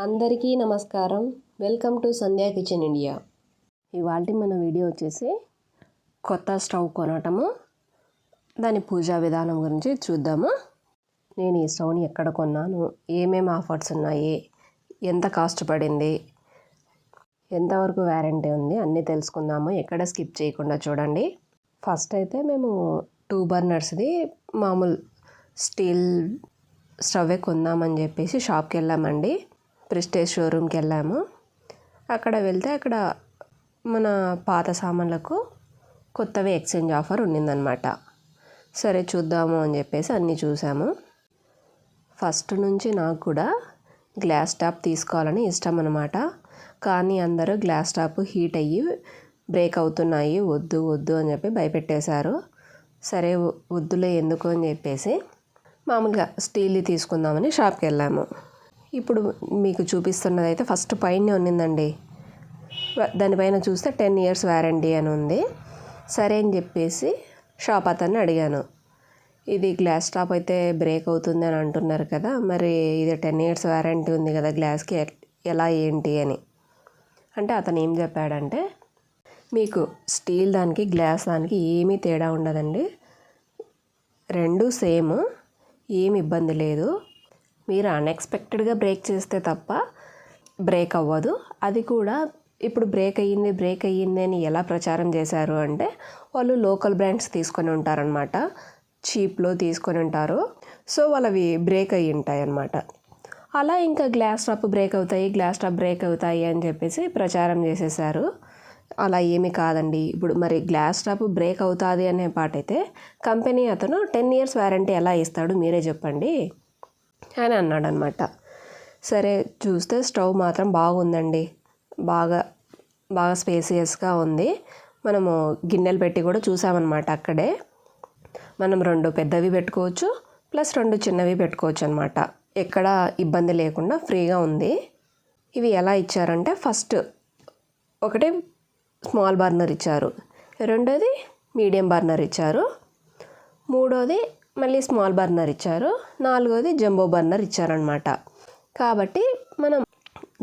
అందరికీ నమస్కారం. Welcome to Sandhya kitchen India ఇవాళ మన వీడియో వచ్చేసి కొత్త స్టవ్ కొనటము. దాని పూజా విధానం గురించి చూద్దాము. నేను ఈ స్టవ్ని ఎక్కడ కొన్నాను? ఏమేమి ఆఫర్స్ ఉన్నాయి? ఎంత కాస్ట్ పడింది? ఎంతవరకు వ్యారంటీ ఉంది? అన్నీ తెలుసుకుందాము. ఎక్కడ స్కిప్ చేయకుండా చూడండి. ఫస్ట్ అయితే మేము టూ బర్నర్స్ది మామూలు స్టీల్ స్టవ్వే కొందామని చెప్పేసి షాప్కి వెళ్ళామండి. ప్రెస్టేజ్ షోరూమ్కి వెళ్ళాము. అక్కడ వెళ్తే అక్కడ మన పాత సామాన్లకు కొత్తవి ఎక్స్చేంజ్ ఆఫర్ ఉండిందనమాట సరే చూద్దాము అని చెప్పేసి అన్నీ చూసాము. ఫస్ట్ నుంచి నాకు కూడా గ్లాస్ టాప్ తీసుకోవాలని ఇష్టం అనమాట కానీ అందరూ గ్లాస్ టాప్ హీట్ అయ్యి బ్రేక్ అవుతున్నాయి వద్దు వద్దు అని చెప్పి భయపెట్టేశారు. సరే వద్దులే ఎందుకు అని చెప్పేసి మామూలుగా స్టీల్ తీసుకుందామని షాప్కి వెళ్ళాము. ఇప్పుడు మీకు చూపిస్తున్నది అయితే ఫస్ట్ పైన ఉన్నిందండి. దానిపైన చూస్తే టెన్ ఇయర్స్ వ్యారంటీ అని ఉంది. సరే అని చెప్పేసి షాప్ అతన్ని అడిగాను. ఇది గ్లాస్ టాప్ అయితే బ్రేక్ అవుతుంది అని అంటున్నారు కదా మరి ఇది టెన్ ఇయర్స్ వ్యారంటీ ఉంది కదా గ్లాస్కి ఎలా ఏంటి అని. అంటే అతను ఏం చెప్పాడంటే మీకు స్టీల్ దానికి గ్లాస్ దానికి ఏమీ తేడా ఉండదండి. రెండు సేమ్ ఏమి ఇబ్బంది లేదు. మీరు అన్ఎక్స్పెక్టెడ్గా బ్రేక్ చేస్తే తప్ప బ్రేక్ అవ్వదు. అది కూడా ఇప్పుడు బ్రేక్ అయ్యింది బ్రేక్ అయ్యింది అని ఎలా ప్రచారం చేశారు అంటే వాళ్ళు లోకల్ బ్రాండ్స్ తీసుకొని ఉంటారనమాట చీప్లో తీసుకొని ఉంటారు. సో వాళ్ళవి బ్రేక్ అయ్యి ఉంటాయి అన్నమాట అలా ఇంకా గ్లాస్ టాప్ బ్రేక్ అవుతాయి గ్లాస్ టాప్ బ్రేక్ అవుతాయి అని చెప్పేసి ప్రచారం చేసేసారు అలా ఏమీ కాదండి. ఇప్పుడు మరి గ్లాస్ టాప్ బ్రేక్ అవుతుంది అనే పాట అయితే కంపెనీ అతను టెన్ ఇయర్స్ వారంటీ ఎలా ఇస్తాడు మీరే చెప్పండి. అని అన్నాడనమాట. సరే చూస్తే స్టవ్ మాత్రం బాగుందండి. బాగా బాగా స్పేసియస్గా ఉంది. మనము గిన్నెలు పెట్టి కూడా చూసామన్నమాట అక్కడే. మనం రెండు పెద్దవి పెట్టుకోవచ్చు ప్లస్ రెండు చిన్నవి పెట్టుకోవచ్చు అనమాట. ఎక్కడ ఇబ్బంది లేకుండా ఫ్రీగా ఉంది. ఇవి ఎలా ఇచ్చారంటే ఫస్ట్ ఒకటి స్మాల్ బర్నర్ ఇచ్చారు. రెండోది మీడియం బర్నర్ ఇచ్చారు. మూడోది మళ్ళీ స్మాల్ బర్నర్ ఇచ్చారు. నాలుగోది జంబో బర్నర్ ఇచ్చారనమాట కాబట్టి మనం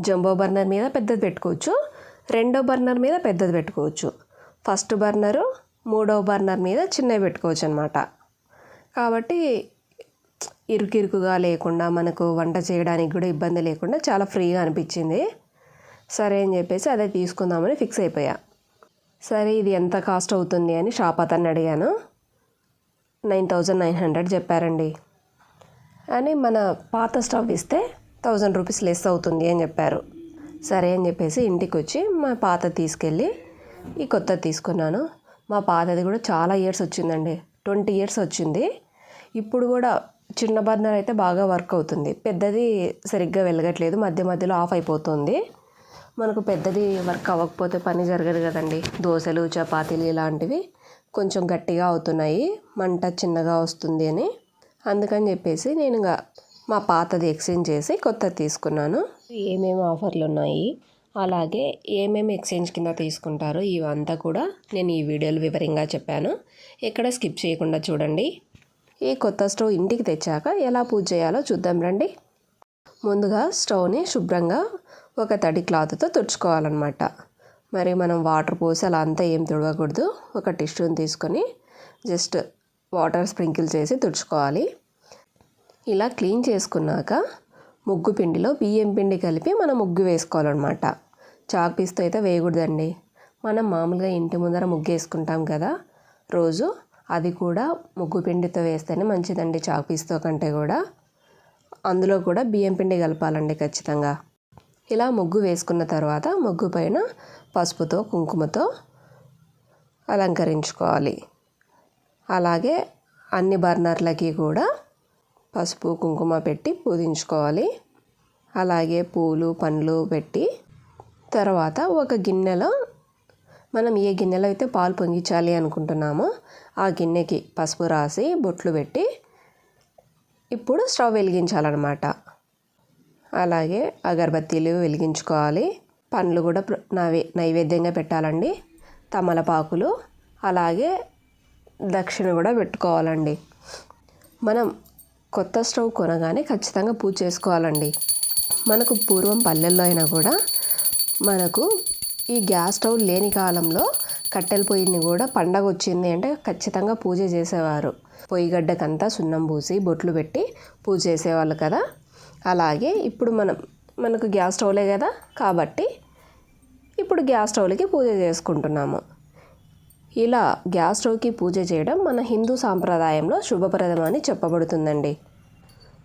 జంబో బర్నర్ మీద పెద్దది పెట్టుకోవచ్చు. రెండో బర్నర్ మీద పెద్దది పెట్టుకోవచ్చు. ఫస్ట్ బర్నరు మూడో బర్నర్ మీద చిన్నవి పెట్టుకోవచ్చు అనమాట కాబట్టి ఇరుకిరుకుగా లేకుండా మనకు వంట చేయడానికి కూడా ఇబ్బంది లేకుండా చాలా ఫ్రీగా అనిపించింది. సరే అని చెప్పేసి అదే తీసుకుందామని ఫిక్స్ అయిపోయా. సరే ఇది ఎంత కాస్ట్ అవుతుంది అని షాప్ అతన్ని అడిగాను. నైన్ థౌజండ్ నైన్ హండ్రెడ్ చెప్పారండి. అని మన పాత స్టవ్ ఇస్తే థౌజండ్ రూపీస్ లెస్ అవుతుంది అని చెప్పారు. సరే అని చెప్పేసి ఇంటికి వచ్చి మా పాత తీసుకెళ్ళి ఈ కొత్తది తీసుకున్నాను. మా పాతది కూడా చాలా ఇయర్స్ వచ్చిందండి. ట్వంటీ ఇయర్స్ వచ్చింది. ఇప్పుడు కూడా చిన్న బర్నర్ అయితే బాగా వర్క్ అవుతుంది. పెద్దది సరిగ్గా వెలగట్లేదు. మధ్య మధ్యలో ఆఫ్ అయిపోతుంది. మనకు పెద్దది వర్క్ అవ్వకపోతే పని జరగదు కదండి. దోశలు చపాతీలు ఇలాంటివి కొంచెం గట్టిగా అవుతున్నాయి. మంట చిన్నగా వస్తుంది అని. అందుకని చెప్పేసి నేను మా పాతది ఎక్స్చేంజ్ చేసి కొత్తది తీసుకున్నాను. ఏమేమి ఆఫర్లు ఉన్నాయి? అలాగే ఏమేమి ఎక్స్చేంజ్ కింద తీసుకుంటారో ఇవంతా కూడా నేను ఈ వీడియోలో వివరంగా చెప్పాను. ఎక్కడ స్కిప్ చేయకుండా చూడండి. ఈ కొత్త స్టవ్ ఇంటికి తెచ్చాక ఎలా పూజ చేయాలో చూద్దాం రండి. ముందుగా స్టవ్ని శుభ్రంగా ఒక తడి క్లాత్తో తుడుచుకోవాలన్నమాట. మరి మనం వాటర్ పోసి అలా అంతా ఏం తుడవకూడదు. ఒక టిష్యూని తీసుకొని జస్ట్ వాటర్ స్ప్రింకిల్ చేసి తుడుచుకోవాలి. ఇలా క్లీన్ చేసుకున్నాక ముగ్గు పిండిలో బియ్యం పిండి కలిపి మనం ముగ్గు వేసుకోవాలన్నమాట. చాక్ పీస్తో అయితే వేయకూడదండి. మనం మామూలుగా ఇంటి ముందర ముగ్గు వేసుకుంటాం కదా రోజు అది కూడా ముగ్గు పిండితో వేస్తేనే మంచిదండి చాక్ పీస్తో కంటే కూడా. అందులో కూడా బియ్యం పిండి కలపాలండి ఖచ్చితంగా. ఇలా ముగ్గు వేసుకున్న తర్వాత ముగ్గు పైన పసుపుతో కుంకుమతో అలంకరించుకోవాలి. అలాగే అన్ని బర్నర్లకి కూడా పసుపు కుంకుమ పెట్టి పూజించుకోవాలి. అలాగే పూలు పండ్లు పెట్టి తర్వాత ఒక గిన్నెలో మనం ఏ గిన్నెలో అయితే పాలు పొంగించాలి అనుకుంటున్నామో ఆ గిన్నెకి పసుపు రాసి బొట్లు పెట్టి ఇప్పుడు స్టవ్ వెలిగించాలన్నమాట. అలాగే అగరబత్తీలు వెలిగించుకోవాలి. పండ్లు కూడా నైవే నైవేద్యంగా పెట్టాలండి. తమలపాకులు అలాగే దక్షిణ కూడా పెట్టుకోవాలండి. మనం కొత్త స్టవ్ కొనగానే ఖచ్చితంగా పూజ చేసుకోవాలండి. మనకు పూర్వం పల్లెల్లో అయినా కూడా మనకు ఈ గ్యాస్ స్టవ్ లేని కాలంలో కట్టెల పొయ్యిని కూడా పండగ వచ్చింది అంటే ఖచ్చితంగా పూజ చేసేవారు. పొయ్యి గడ్డకంతా సున్నం పూసి బొట్లు పెట్టి పూజ చేసేవాళ్ళు కదా. అలాగే ఇప్పుడు మనం మనకు గ్యాస్ స్టవ్లే కదా కాబట్టి ఇప్పుడు గ్యాస్ స్టవ్లకి పూజ చేసుకుంటున్నాము. ఇలా గ్యాస్ స్టవ్కి పూజ చేయడం మన హిందూ సాంప్రదాయంలో శుభప్రదమని చెప్పబడుతుందండి.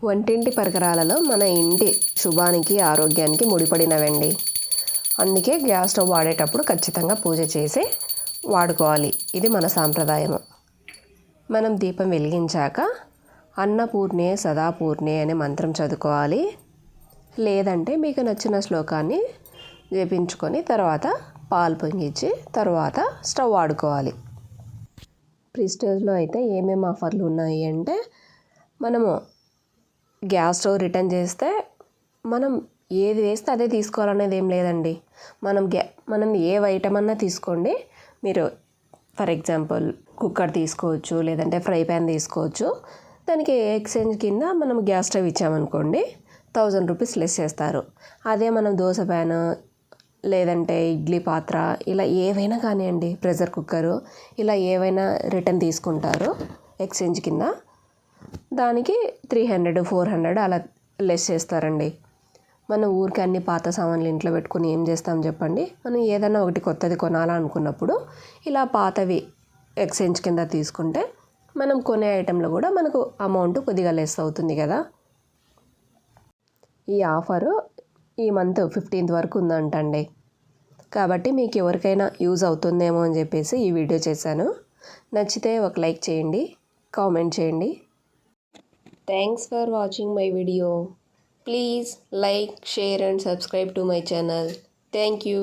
వంటింటి పరికరాలలో మన ఇంటి శుభానికి ఆరోగ్యానికి ముడిపడినవండి. అందుకే గ్యాస్ స్టవ్ వాడేటప్పుడు ఖచ్చితంగా పూజ చేసి వాడుకోవాలి. ఇది మన సాంప్రదాయము. మనం దీపం వెలిగించాక అన్నపూర్ణే సదాపూర్ణే అనే మంత్రం చదువుకోవాలి. లేదంటే మీకు నచ్చిన శ్లోకాన్ని జపించుకొని తర్వాత పాలు పొంగిచ్చి తర్వాత స్టవ్ వాడుకోవాలి ప్రిస్టేజ్లో అయితే ఏమేమి ఆఫర్లు ఉన్నాయి అంటే మనము గ్యాస్ స్టవ్ రిటర్న్ చేస్తే మనం ఏది వేస్తే అదే తీసుకోవాలనేది ఏం లేదండి. మనం గ్యా మనం ఏ ఐటమ్ అన్నా తీసుకోండి. మీరు ఫర్ ఎగ్జాంపుల్ కుక్కర్ తీసుకోవచ్చు లేదంటే ఫ్రై ప్యాన్ తీసుకోవచ్చు. దానికి ఎక్స్చేంజ్ కింద మనం గ్యాస్ స్టవ్ ఇచ్చామనుకోండి థౌజండ్ రూపీస్ లెస్ చేస్తారు. అదే మనం దోశ ప్యాన్ లేదంటే ఇడ్లీ పాత్ర ఇలా ఏవైనా కానివ్వండి ప్రెషర్ కుక్కరు ఇలా ఏవైనా రిటర్న్ తీసుకుంటారు ఎక్స్చేంజ్ కింద. దానికి త్రీ హండ్రెడ్ ఫోర్ హండ్రెడ్ అలా లెస్ చేస్తారండి. మన ఊరికి అన్ని పాత సామాన్లు ఇంట్లో పెట్టుకుని ఏం చేస్తాం చెప్పండి? మనం ఏదైనా ఒకటి కొత్తది కొనాలనుకున్నప్పుడు ఇలా పాతవి ఎక్స్చేంజ్ కింద తీసుకుంటే మనం కొనే ఐటెంలో కూడా మనకు అమౌంట్ కొద్దిగా లెస్ అవుతుంది కదా. ఈ ఆఫరు ఈ మంత్ ఫిఫ్టీన్త్ వరకు ఉందంటండి. కాబట్టి మీకు ఎవరికైనా యూజ్ అవుతుందేమో అని చెప్పేసి ఈ వీడియో చేశాను. నచ్చితే ఒక లైక్ చేయండి కామెంట్ చేయండి. Thanks for watching my video. Please like share and subscribe to my channel. Thank you.